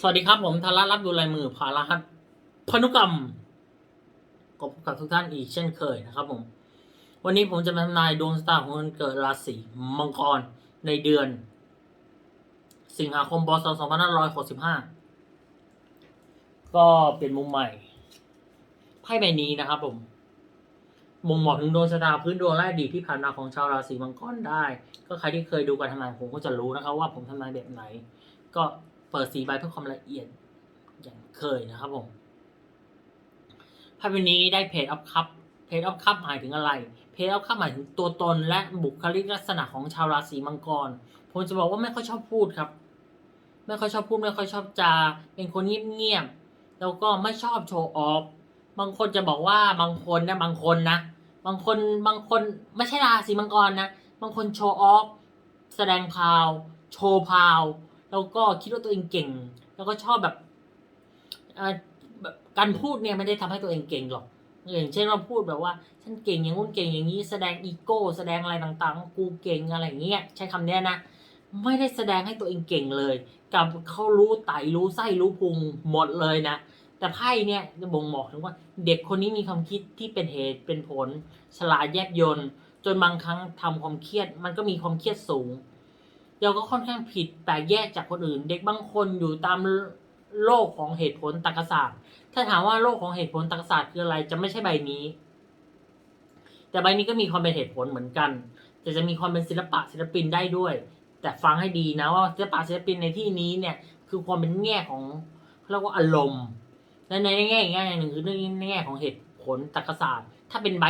สวัสดีครับ ผมธารารับดูลายมือภารหัสพนุกรรมก็พบกับทุกท่านอีกเช่นเคยนะครับผม วันนี้ผมจะมาทำนายดวงชะตาของคนเกิดราศีมังกรในเดือน สิงหาคมพศ2565 ก็เป็นมุมใหม่ไพ่ใบนี้นะครับผมบ่งบอกถึงดวงชะตาพื้นดวงและอดีตที่ผ่านมาของชาวราศีมังกรได้ ก็ใครที่เคยดูการทำนายผมก็จะรู้นะครับว่าผมทำนายแบบไหน ก็ เปิดสีใบเพื่อความละเอียดอย่างเคยนะครับผมภาพนี้ได้เพจออฟคัพเพจออฟคัพหมายถึงอะไร เพจออฟคัพหมายถึงตัวตนและบุคลิกลักษณะของชาวราศีมังกร ผมจะบอกว่าไม่ค่อยชอบพูดครับ ไม่ค่อยชอบพูดไม่ค่อยชอบจา เป็นคนเงียบๆ แล้วก็ไม่ชอบโชว์ออฟ บางคนจะบอกว่าบางคนนะบางคนนะ บางคนบางคนไม่ใช่ราศีมังกรนะ บางคนโชว์ออฟ แสดงพาว โชว์พาว แล้วก็คิดว่าตัวเองเก่ง แล้วก็ชอบแบบแบบการพูดเนี่ยไม่ได้ทำให้ตัวเองเก่งหรอกอย่างเช่นว่าพูดแบบว่าฉันเก่งอย่างงู้นเก่งอย่างนี้แสดงอีโก้แสดงอะไรต่างๆ กูเก่งอะไรอย่างเงี้ยใช้คำเนี้ยนะไม่ได้แสดงให้ตัวเองเก่งเลย กับเขารู้ไตรู้ไส้รู้พุงหมดเลยนะ แต่ไพ่เนี่ยจะบ่งบอกถึงว่า เด็กคนนี้มีความคิดที่เป็นเหตุเป็นผล ฉลาดแยบยนจนบางครั้งทำความเครียด มันก็มีความเครียดสูง เราก็ค่อนข้างผิดแต่แยกจากคนอื่น เด็กบางคนอยู่ตามโลกของเหตุผลตรรกศาสตร์ ถ้าถามว่าโลกของเหตุผลตรรกศาสตร์คืออะไรจะไม่ใช่ใบนี้ แต่ใบนี้ก็มีความเป็นเหตุผลเหมือนกัน แต่จะมีความเป็นศิลปะศิลปินได้ด้วย แต่ฟังให้ดีนะว่าศิลปะศิลปินในที่นี้เนี่ยคือความเป็นแง่ของเรียกว่าอารมณ์และในแง่อีกแง่หนึ่งคือในแง่ของเหตุผลตรรกศาสตร์ ถ้าเป็นใบ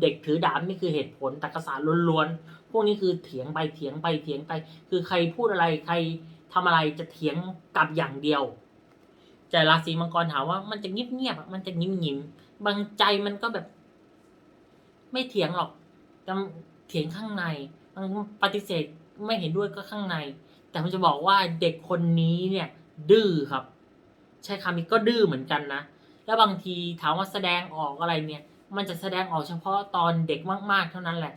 เด็กถือดาบนี่คือเหตุผลตรรกศาสตร์ล้วน วกนี้คือเถียงไปเถียงไปเถียงไป คือใครพูดอะไรใครทำอะไรจะเถียงกลับอย่างเดียว แต่ราศีมังกรถามว่ามันจะเงียบๆอะมันจะยิ้มยิ้มๆบางใจมันก็แบบ ไม่เถียงหรอกแต่เถียงข้างในบางปฏิเสธไม่เห็นด้วยก็ข้างใน แต่ผมจะบอกว่าเด็กคนนี้เนี่ย ดื้อครับ ใช้คำนี้ก็ดื้อเหมือนกันนะแล้วบางทีถามว่าแสดงออกอะไรเนี่ย มันจะแสดงออกเฉพาะตอนเด็กมากๆเท่านั้นแหละ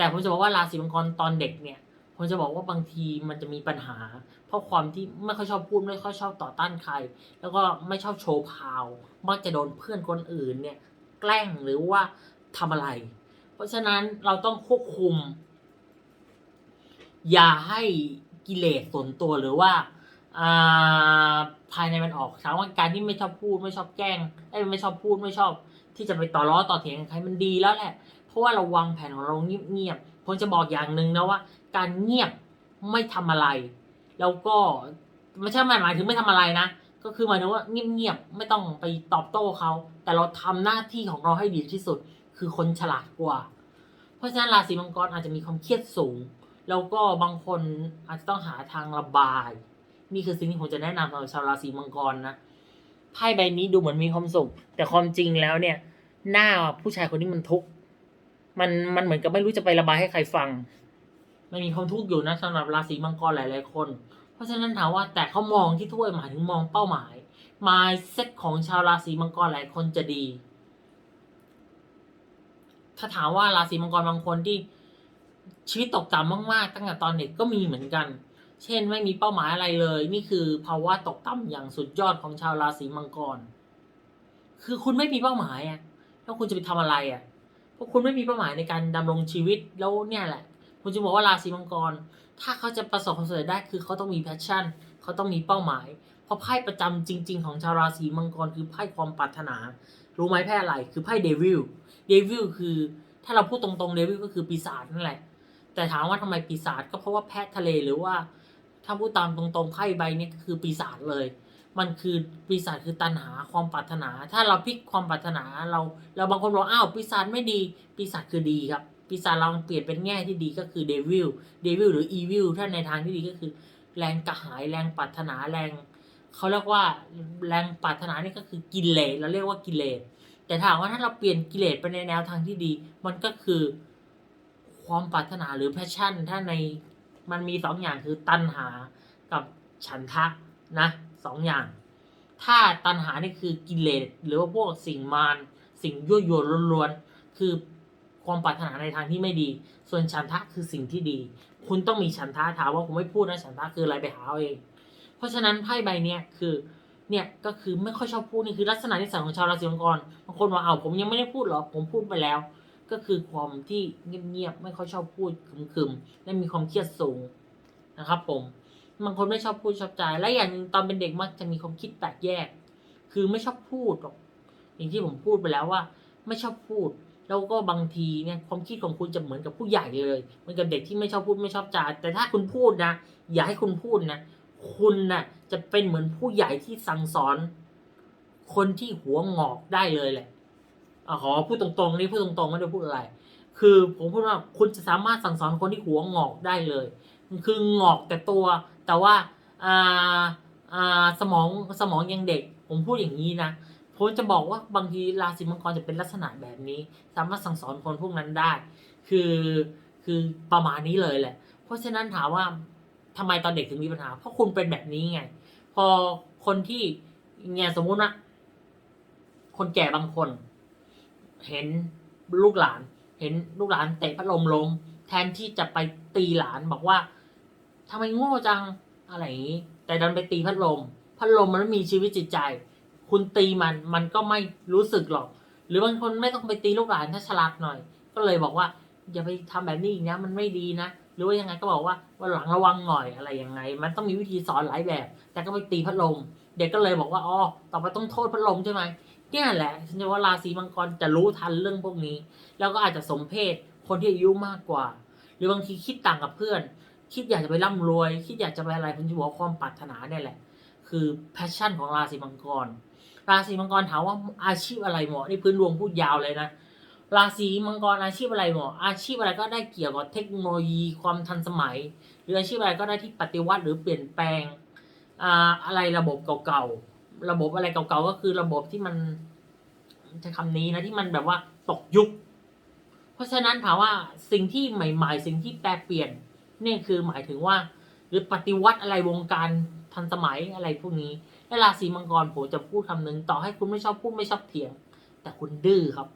แต่ผมจะบอกว่าราศีมังกรตอนเด็กเนี่ยผมจะบอกว่าบางทีมันจะมีปัญหา เพราะความที่ไม่ค่อยชอบพูดไม่ค่อยชอบต่อต้านใคร แล้วก็ไม่ชอบโชว์พาวมักจะโดนเพื่อนคนอื่นเนี่ยแกล้งหรือว่าทำอะไร เพราะฉะนั้นเราต้องควบคุม อย่าให้กิเลสส่วนตัวหรือว่าอ่าภายในมันออกถามว่าการที่ไม่ชอบพูดไม่ชอบแกล้งเอ้ไม่ชอบพูดไม่ชอบ ที่จะไปต่อล้อต่อเถียงกับใครมันดีแล้วแหละ เพราะว่าเราวางแผนของเราเงียบๆผมจะบอกอย่างหนึ่งนะว่า การเงียบไม่ทำอะไร แล้วก็ไม่ใช่หมายหมายถึงไม่ทำอะไรนะ ก็คือหมายถึงว่าเงียบๆไม่ต้องไปตอบโต้เขา แต่เราทำหน้าที่ของเราให้ดีที่สุด คือคนฉลาดกว่า เพราะฉะนั้นราศีมังกรอาจจะมีความเครียดสูง แล้วก็บางคนอาจจะต้องหาทางระบายนี่คือสิ่งที่ผมจะแนะนำสำหรับชาวราศีมังกรนะไพ่ใบนี้ดูเหมือนมีความสุข แต่ความจริงแล้วเนี่ย หน้าผู้ชายคนนี้มันทุกข์ มันมันเหมือนกับไม่รู้จะไประบายให้ใครฟัง มันมีความทุกข์อยู่นะสำหรับราศีมังกรหลายๆคน เพราะฉะนั้นถามว่าแต่เขามองที่ถ้วยหมายถึงมองเป้าหมาย mindset ของชาวราศีมังกรหลายคนจะดี ถ้าถามว่าราศีมังกรบางคนที่ชีวิตตกต่ำมากๆ ตั้งแต่ตอนเด็กก็มีเหมือนกัน เช่นไม่มีเป้าหมายอะไรเลย นี่คือภาวะตกต่ำอย่างสุดยอดของชาวราศีมังกร คือคุณไม่มีเป้าหมายอะแล้วคุณจะไปทำอะไรอะ พราะคุณไม่มีเป้าหมายในการดำรงชีวิตแล้วเนี่ยแหละผมจะบอกว่าราศีมังกร ถ้าเขาจะประสบความสำเร็จได้คือเขาต้องมีแพชชั่น เขาต้องมีเป้าหมาย เพราะไพ่ประจำจริง ๆ ของชาวราศีมังกรคือไพ่ความปรารถนา รู้ไหมไพ่อะไร คือไพ่เดวิล เดวิลคือ ถ้าเราพูดตรงๆ เดวิลก็คือปีศาจนั่นแหละ แต่ถามว่าทำไมปีศาจก็เพราะว่าแพะทะเลหรือว่า ถ้าพูดตามตรงๆไพ่ใบนี้ก็คือปีศาจเลย มันคือปีศาจคือตัณหาความปรารถนา ถ้าเราพลิกความปรารถนาเราเราบางคนบอกอ้าวปีศาจไม่ดีปีศาจคือดีครับปีศาจเราเปลี่ยนเป็นแง่ที่ดีก็คือเดวิลเดวิลหรืออีวิลถ้าในทางที่ดีก็คือ แรงกระหายแรงปรารถนาแรงเขาเรียกว่าแรงปรารถนานี่ก็คือกิเลสเราเรียกว่ากิเลสแต่ถามว่าถ้าเราเปลี่ยนกิเลสไปในแนวทางที่ดี มันก็คือความปรารถนาหรือแพชชั่น ถ้าในมันมีสองอย่างคือตัณหากับฉันทะนะ สองอย่าง ถ้าตัณหานี่คือกิเลสหรือว่าพวกสิ่งมารสิ่งยั่วยวนล้วนๆคือความปรารถนาในทางที่ไม่ดี ส่วนฉันทะคือสิ่งที่ดี คุณต้องมีฉันทะถามว่าผมไม่พูดนะฉันทะคืออะไรไปหาเอาเอง เพราะฉะนั้นไพ่ใบเนี้ยคือเนี่ยก็คือไม่ค่อยชอบพูดนี่คือลักษณะนิสัยของชาวราศีมังกรบางคนว่าเอาผมยังไม่ได้พูดหรอผมพูดไปแล้ว ก็คือความที่เงียบๆไม่ค่อยชอบพูดคึมๆและมีความเครียดสูงนะครับผม บางคนไม่ชอบพูดชอบใจและอย่างหนึ่งตอนเป็นเด็กมักจะมีความคิดแตกแยก คือไม่ชอบพูดหรอกอย่างที่ผมพูดไปแล้วว่า ไม่ชอบพูด แล้วก็บางทีเนี่ยความคิดของคุณจะเหมือนกับผู้ใหญ่เลยเหมือนกับเด็กที่ไม่ชอบพูดไม่ชอบจาแต่ถ้าคุณพูดนะอย่าให้คุณพูดนะคุณน่ะจะเป็นเหมือนผู้ใหญ่ที่สั่งสอน คนที่หัวงอกได้เลยแหละอะขอพูดตรงๆนี่พูดตรงๆไม่ได้พูดอะไร คือผมพูดว่าคุณจะสามารถสั่งสอนคนที่หัวงอกได้เลย คืองอกแต่ตัว แต่ว่าอ่าอ่าสมองสมองยังเด็ก ผมพูดอย่างนี้นะผมจะบอกว่าบางทีราศีมังกรจะเป็นลักษณะแบบนี้ สามารถสั่งสอนคนพวกนั้นได้ คือคือประมาณนี้เลยแหละ เพราะฉะนั้นถามว่าทำไมตอนเด็กถึงมีปัญหา เพราะคุณเป็นแบบนี้ไง พอคนที่เนี่ยสมมุตินะคนแก่บางคน เห็นลูกหลาน เห็นลูกหลานเตะพัดลมลง แทนที่จะไปตีหลานบอกว่า ทำไมโง่จังอะไรอย่างนี้ แต่ดันไปตีพัดลม พัดลมมันไม่มีชีวิตจิตใจ คุณตีมันมันก็ไม่รู้สึกหรอก หรือบางคนไม่ต้องไปตีลูกหลานถ้าฉลาดหน่อย ก็เลยบอกว่าอย่าไปทำแบบนี้อีกนะมันไม่ดีนะ หรือว่ายังไงก็บอกว่าวันหลังระวังหน่อยอะไรยังไง มันต้องมีวิธีสอนหลายแบบ แต่ก็ไปตีพัดลม เด็กก็เลยบอกว่าอ๋อต่อไปต้องโทษพัดลมใช่ไหมเนี่ยแหละฉันจะว่าราศีมังกรจะรู้ทันเรื่องพวกนี้ แล้วก็อาจจะสมเพศคนที่อายุมากกว่า หรือบางทีคิดต่างกับเพื่อน คิดอยากจะไปร่ำรวย คิดอยากจะไปอะไรผมจะบอกว่าความปรารถนาเนี่ยแหละ คือแพชชั่นของราศีมังกร ราศีมังกรถามว่าอาชีพอะไรเหมาะนี่พื้นดวงพูดยาวเลยนะราศีมังกรอาชีพอะไรเหมาะอาชีพอะไรก็ได้เกี่ยวกับเทคโนโลยีความทันสมัย หรืออาชีพอะไรก็ได้ที่ปฏิวัติหรือเปลี่ยนแปลงอะไรระบบเก่าๆระบบอะไรเก่าๆก็คือระบบที่มันใช้คำนี้นะที่มันแบบว่าตกยุค เพราะฉะนั้นถามว่าสิ่งที่ใหม่ ๆ สิ่งที่แปลเปลี่ยน นี่คือหมายถึงว่า หรือปฏิวัติอะไรวงการทันสมัยอะไรพวกนี้และราศีมังกรผมจะพูดคำหนึ่งต่อให้คุณไม่ชอบพูดไม่ชอบเถียง แต่คุณดื้อครับ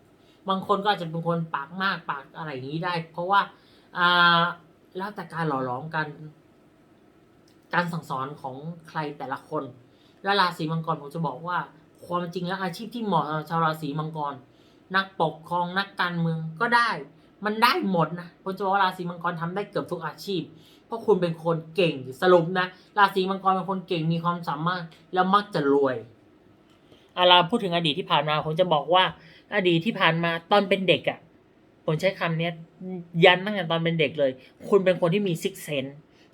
บางคนก็อาจจะเป็นคนปากมากปากอะไรอย่างนี้ได้ เพราะว่าอ่าแล้วแต่การหล่อหลอมกัน การสั่งสอนของใครแต่ละคน และราศีมังกรผมจะบอกว่า ความจริงแล้วอาชีพที่เหมาะชาวราศีมังกร นักปกครองนักการเมืองก็ได้ มันได้หมดนะผมจะบอกว่าราศีมังกรทำได้เกือบทุกอาชีพ เพราะคุณเป็นคนเก่งสรุปนะ ราศีมังกรเป็นคนเก่งมีความสามารถแล้วมักจะรวยอาราพูดถึงอดีตที่ผ่านมาผมจะบอกว่า อดีตที่ผ่านมาตอนเป็นเด็กอะ่ะผมใช้คำเนี้ยยันตั้งแต่ตอนเป็นเด็กเลย คุณเป็นคนที่มีซิกเซน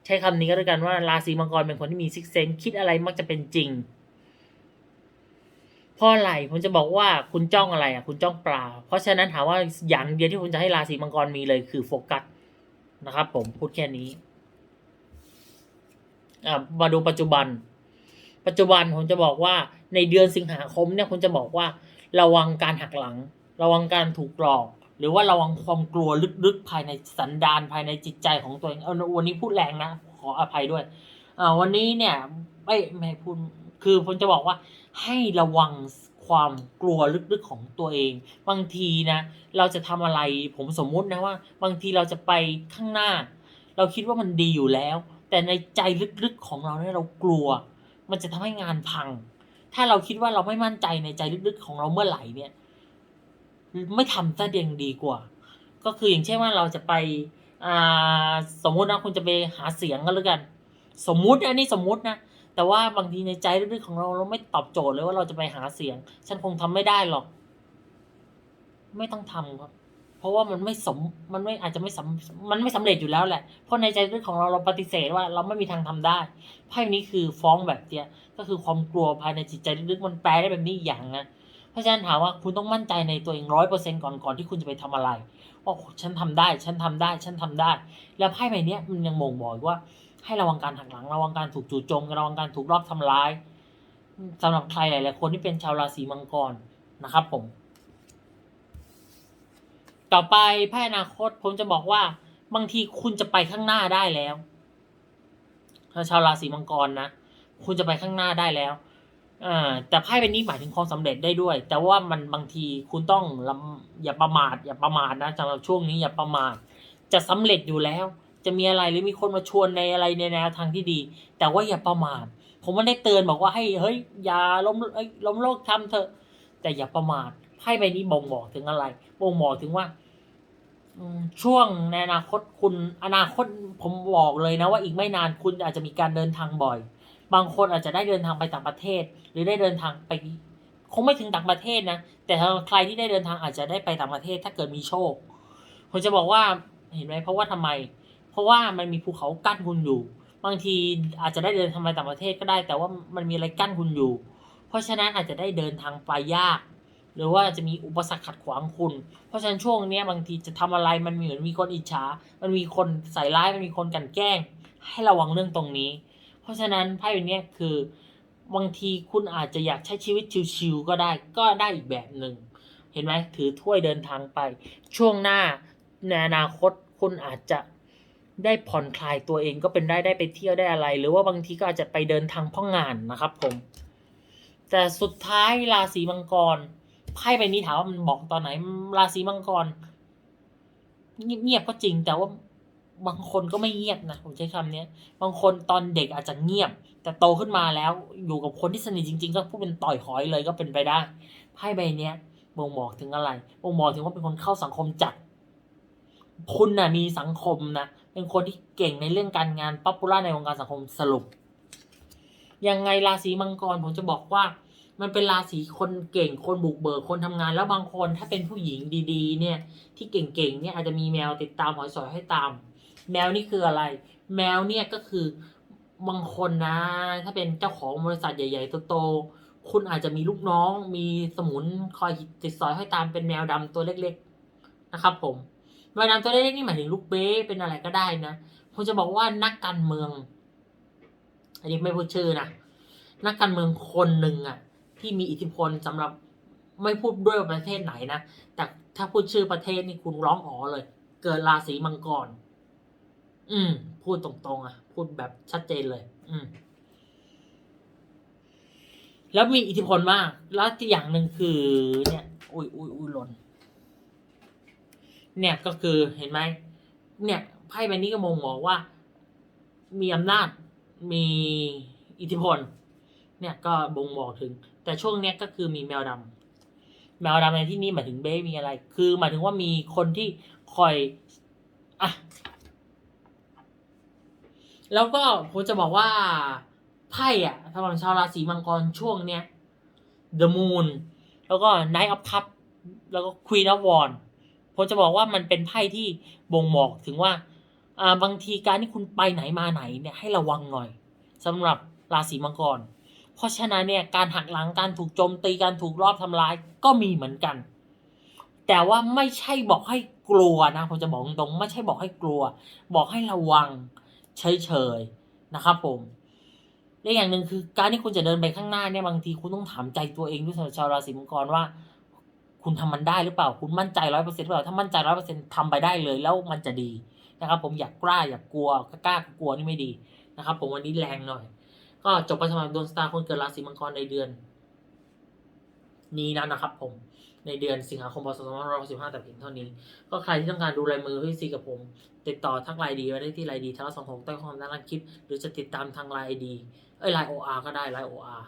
ใช้คำนี้ก็แล้วกันว่าราศีมังกรเป็นคนที่มีซิกเซนคิดอะไรมักจะเป็นจริง เพราะอะไรผมจะบอกว่าคุณจ้องอะไรอะคุณจ้องปลา เพราะฉะนั้นถามว่าอย่างเดียวที่คุณจะให้ราศีมังกรมีเลยคือโฟกัสนะครับ ผมพูดแค่นี้อ่ามาดูปัจจุบัน ปัจจุบันผมจะบอกว่าในเดือนสิงหาคมเนี่ยผมจะบอกว่า ระวังการหักหลัง ระวังการถูกหลอก หรือว่าระวังความกลัวลึกๆภายในสันดานภายในจิตใจของตัวเองเอาวันนี้พูดแรงนะขออภัยด้วยอ่าวันนี้เนี่ยไม่ไม่พูด คือผมจะบอกว่าให้ระวังความกลัวลึกๆของตัวเอง บางทีนะ เราจะทำอะไรผมสมมุตินะว่า บางทีเราจะไปข้างหน้า เราคิดว่ามันดีอยู่แล้ว แต่ในใจลึกๆของเราเนี่ยเรากลัว มันจะทำให้งานพัง ถ้าเราคิดว่าเราไม่มั่นใจในใจลึกๆของเราเมื่อไหร่เนี่ย ไม่ทำซะเดียงดีกว่า ก็คืออย่างเช่นว่าเราจะไปอ่าสมมุตินะคุณจะไปหาเสียงก็แล้วกัน สมมุติอันนี้สมมุตินะ แต่ว่าบางทีในใจลึกๆของเราเราไม่ตอบโจทย์เลยว่าเราจะไปหาเสียง ฉันคงทำไม่ได้หรอก ไม่ต้องทำครับ เพราะว่ามันไม่สมมันไม่อาจจะไม่สำมันไม่สำเร็จอยู่แล้วแหละ เพราะในใจลึกของเราเราปฏิเสธว่า เราไม่มีทางทำได้ไพ่นี้คือฟ้องแบบเนี้ยก็คือความกลัวภายในจิตใจลึกๆมันแปลได้แบบนี้อีกอย่างนะเพราะฉะนั้นถามว่าคุณต้องมั่นใจในตัวเองร้อยเปอร์เซ็นต์ก่อนก่อนที่คุณจะไปทำอะไรว่าฉันทำได้ ฉันทำได้ ฉันทำได้ แล้วไพ่ใบนี้มันยังบ่งบอกว่า ให้ระวังการหักหลัง ระวังการถูกจู่โจมระวังการถูกรอบทำร้ายสำหรับใครหลาย ๆ คนที่เป็นชาวราศีมังกรนะครับผม ต่อไปไพ่อนาคตผมจะบอกว่า บางทีคุณจะไปข้างหน้าได้แล้วถ้าชาวราศีมังกรนะคุณจะไปข้างหน้าได้แล้วอ่าแต่ไพ่ใบนี้หมายถึงความสำเร็จได้ด้วย แต่ว่ามันบางทีคุณต้องลำอย่าประมาทอย่าประมาทนะสำหรับช่วงนี้อย่าประมาทจะสำเร็จอยู่แล้ว จะมีอะไรหรือมีคนมาชวนในอะไรในแนวทางที่ดี แต่ว่าอย่าประมาทผมไม่ได้เตือนบอกว่าให้เฮ้ยอย่าล้มเอ้ยล้มโลกทำเถอะ แต่อย่าประมาทไพ่ใบนี้บ่งบอกถึงอะไรบ่งบอกถึงว่าช่วงในอนาคตคุณอนาคตผมบอกเลยนะว่าอีกไม่นานคุณอาจจะมีการเดินทางบ่อย บางคนอาจจะได้เดินทางไปต่างประเทศ หรือได้เดินทางไปคงไม่ถึงต่างประเทศนะ แต่ใครที่ได้เดินทางอาจจะได้ไปต่างประเทศ ถ้าเกิดมีโชคผมจะบอกว่าเห็นไหมเพราะว่าทำไม เพราะว่ามันมีภูเขากั้นคุณอยู่ บางทีอาจจะได้เดินทางไปต่างประเทศก็ได้ แต่ว่ามันมีอะไรกั้นคุณอยู่ เพราะฉะนั้นอาจจะได้เดินทางไปยาก หรือว่าจะมีอุปสรรคขัดขวางคุณ เพราะฉะนั้นช่วงนี้บางทีจะทำอะไรมันเหมือนมีคนอิจฉา มันมีคนใส่ร้าย มันมีคนกันแกล้ง ให้ระวังเรื่องตรงนี้ เพราะฉะนั้นไพ่ใบนี้คือบางทีคุณอาจจะอยากใช้ชีวิตชิวๆก็ได้ ก็ได้อีกแบบหนึ่ง เห็นไหมถือถ้วยเดินทางไป ช่วงหน้าในอนาคตคุณอาจจะ ได้ผ่อนคลายตัวเองก็เป็นได้ได้ไปเที่ยวได้อะไร หรือว่าบางทีก็อาจจะไปเดินทางเพ่องานนะครับผม แต่สุดท้ายราศีมังกรไพ่ใบนี้ถามว่ามันบอกตอนไหนราศีมังกรเงียบๆก็จริง แต่ว่าบางคนก็ไม่เงียบนะผมใช้คำเนี้ย บางคนตอนเด็กอาจจะเงียบ แต่โตขึ้นมาแล้วอยู่กับคนที่สนิทจริง ๆ ก็พูดเป็นต่อยหอยเลยก็เป็นไปได้ไพ่ใบเนี้ยบ่งบอกถึงอะไรบ่งบอกถึงว่าเป็นคนเข้าสังคมจัด คุณน่ะมีสังคมนะ เป็นคนที่เก่งในเรื่องการงานป๊อปปูล่าในวงการสังคมสรุป ยังไงราศีมังกรผมจะบอกว่า มันเป็นราศีคนเก่งคนบุกเบิกคนทำงานแล้วบางคนถ้าเป็นผู้หญิงดีๆ เนี่ย ที่เก่งๆเนี่ยอาจจะมีแมวติดตามหอยสอยให้ตาม แมวนี่คืออะไร แมวเนี่ยก็คือบางคนนะ ถ้าเป็นเจ้าของบริษัทใหญ่ๆโตๆคุณอาจจะมีลูกน้อง มีสมุนคอยติดสอยให้ตามเป็นแมวดำตัวเล็ก ๆ นะครับผม แมวดำตัวเล็กๆนี่หมายถึงลูกเบ้เป็นอะไรก็ได้นะผมจะบอกว่านักการเมือง อันนี้ไม่พูดชื่อนะนักการเมืองคนหนึ่งอะที่มีอิทธิพลสำหรับไม่พูดด้วยประเทศไหนนะแต่ถ้าพูดชื่อประเทศนี่คุณร้องอ๋อเลย เกิดราศีมังกร อืม พูดตรงๆอะ พูดแบบชัดเจนเลย อืม แล้วมีอิทธิพลมาก แล้วที่อย่างหนึ่งคือ เนี่ย อุ้ยอุ้ยอุ้ยหล่น เนี่ยก็คือเห็นไหมเนี่ยไพ่ใบนี้ก็มองบอกว่า มีอำนาจมีอิทธิพล เนี่ยก็บ่งบอกถึง แต่ช่วงเนี้ยก็คือมีแมวดำแมวดำในที่นี้หมายถึงเบ้มีอะไร คือหมายถึงว่ามีคนที่คอยอะแล้วก็ผมจะบอกว่าไพ่อะสำหรับชาวราศีมังกรช่วงเนี้ย The Moon แล้วก็ Knight of Cup แล้วก็ Queen of Wands ผมจะบอกว่ามันเป็นไพ่ที่บ่งบอกถึงว่าบางทีการที่คุณไปไหนมาไหนเนี่ยให้ระวังหน่อยสำหรับราศีมังกร เพราะฉะนั้นเนี่ยการหักหลังการถูกโจมตีการถูกรอบทำร้ายก็มีเหมือนกัน แต่ว่าไม่ใช่บอกให้กลัวนะผมจะบอกตรงๆไม่ใช่บอกให้กลัว บอกให้ระวังเฉยๆนะครับผมและอย่างหนึ่งคือการที่คุณจะเดินไปข้างหน้าเนี่ยบางทีคุณต้องถามใจตัวเองด้วยสำหรับชาวราศีมังกรว่า คุณทำมันได้หรือเปล่า คุณมั่นใจร้อยเปอร์เซ็นต์หรือเปล่า ถ้ามั่นใจร้อยเปอร์เซ็นต์ทำไปได้เลยแล้วมันจะดีนะครับ ผมอยากกล้าอยากกลัวกล้ากลัวนี่ไม่ดีนะครับ ผมวันนี้แรงหน่อย ก็จบไปสำหรับดวงสตาร์คนเกิดราศีมังกรในเดือน นี้แล้วนะครับ ผมในเดือนสิงหาคมพศ2565แต่เพียงเท่านี้ ก็ใครที่ต้องการดูลายมือพี่ซีกับผม ติดต่อทักไลน์ดีไว้ได้ที่ไลน์ดีทั้งสองของใต้ข้อความด้านล่างคลิป หรือจะติดตามทางไลน์ดีเอ้ยไลน์โออาร์ก็ได้ไลน์โออาร์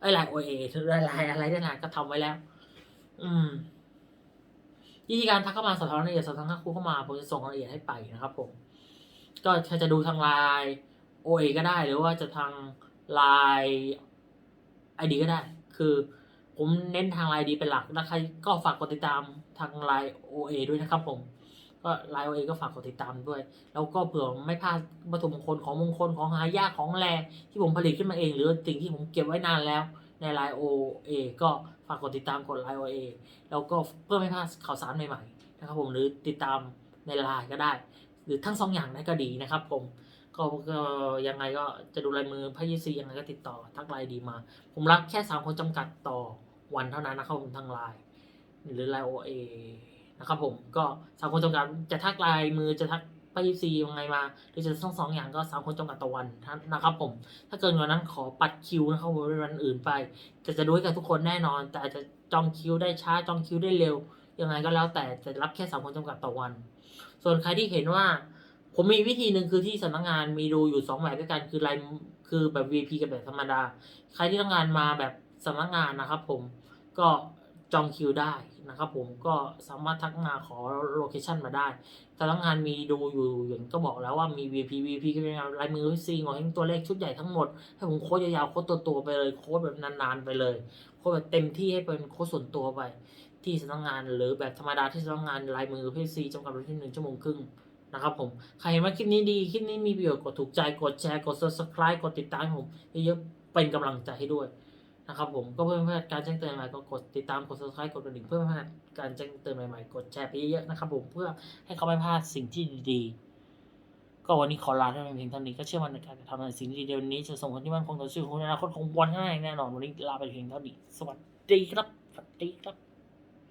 เอ้ไลน์โอเอหรือไลน์อะไรได้ไลน์ก็ทำไว้แล้ว อืมวิธีการทักเข้ามาสอบถามรายละเอียดสอบถามทักครูเข้ามาผมจะส่งรายละเอียดให้ไปนะครับ ผม ก็จะดูทางไลน์โอเอก็ได้หรือว่าจะทางไลน์ไอดีก็ได้ คือผมเน้นทางไลน์ดีเป็นหลักนะใครก็ฝากกดติดตามทางไลน์ OA ด้วยนะครับ ผม ก็ไลน์ OA ก็ฝากกดติดตามด้วย แล้วก็เผื่อไม่พลาดวัตถุมงคลของมงคลของหายากของแรที่ผมผลิตขึ้นมาเอง หรือสิ่งที่ผมเก็บไว้นานแล้ว ในไลน์ OA ก็ ฝากกดติดตามกดไลน์ OA แล้วก็เพื่อไม่พลาดข่าวสารใหม่ๆนะครับผมหรือติดตามในไลน์ก็ได้ หรือทั้งสองอย่างนั้ก็ดีนะครับผมก็ก็ยังไงก็จะดูลายมือพยี่ซียังไงก็ติดต่อทักไลน์ดีมา ผมรับแค่สามคนจำกัดต่อวันเท่านั้นนะครับผมทางไลน์หรือไลน์โอเอนะครับผมก็สามคนจำกัดจะทักไลน์มือจะทัก พยี่ซียังไงมาหรือจะทั้งสองอย่างก็สามคนจำกัดต่อวันนะครับผมถ้าเกินกว่านั้นขอปัดคิวนะครับวันอื่นไปแต่จะดูให้กับทุกคนแน่นอน แต่อาจจะจองคิวได้ช้าจองคิวได้เร็วยังไงก็แล้วแต่จะรับแค่สามคนจำกัดต่อวัน ส่วนใครที่เห็นว่า ผมมีวิธีหนึ่งคือที่สำนักงานมีดูอยู่สองแบบด้วยกันคือไลน์คือแบบ VP กับแบบธรรมดา ใครที่ต้องงานมาแบบสำนักงานนะครับผมก็จองคิวได้ นะครับผมก็สามารถทักมาขอโลเคชันมาได้สำนักงานมีดูอยู่อย่างก็บอกแล้วว่ามี VP VP ก็เป็นลายมือซีงอเฮงตัวเลขชุดใหญ่ทั้งหมด ให้ผมโค้ดยาวๆโค้ดตัวๆไปเลยโค้ดแบบนานๆไปเลยโค้ดแบบเต็มที่ให้เป็นโค้ดส่วนตัวไป ที่สำนักงานหรือแบบธรรมดาที่สำนักงานลายมือพีซีจำกัดไว้ที่หนึ่งชั่วโมงครึ่งนะครับผม ใครเห็นว่าคลิปนี้ดี คลิปนี้มีประโยชน์กดถูกใจ กดแชร์ กด subscribe กดติดตามให้ผมเยอะๆเป็นกำลังใจให้ด้วย นะครับผมก็เพื่อไม่พลาดการแจ้งเตือนใหม่ก็กดติดตามกด subscribe กดกระดิ่งเพื่อไม่พลาดการแจ้งเตือนใหม่ๆกดแชร์ไปเยอะๆนะครับผมเพื่อให้เขาไม่พลาดสิ่งที่ดีๆ ก็วันนี้ขอลาท่านเพียงเท่านี้ก็เชื่อมั่นในการทำในสิ่งดีเดียวนี้จะส่งผลที่มั่นคงต่อชีวิตของอนาคตของวันข้างหน้าแน่นอนวันนี้ลาไปเพียงเท่านี้ สวัสดีครับสวัสดีครับ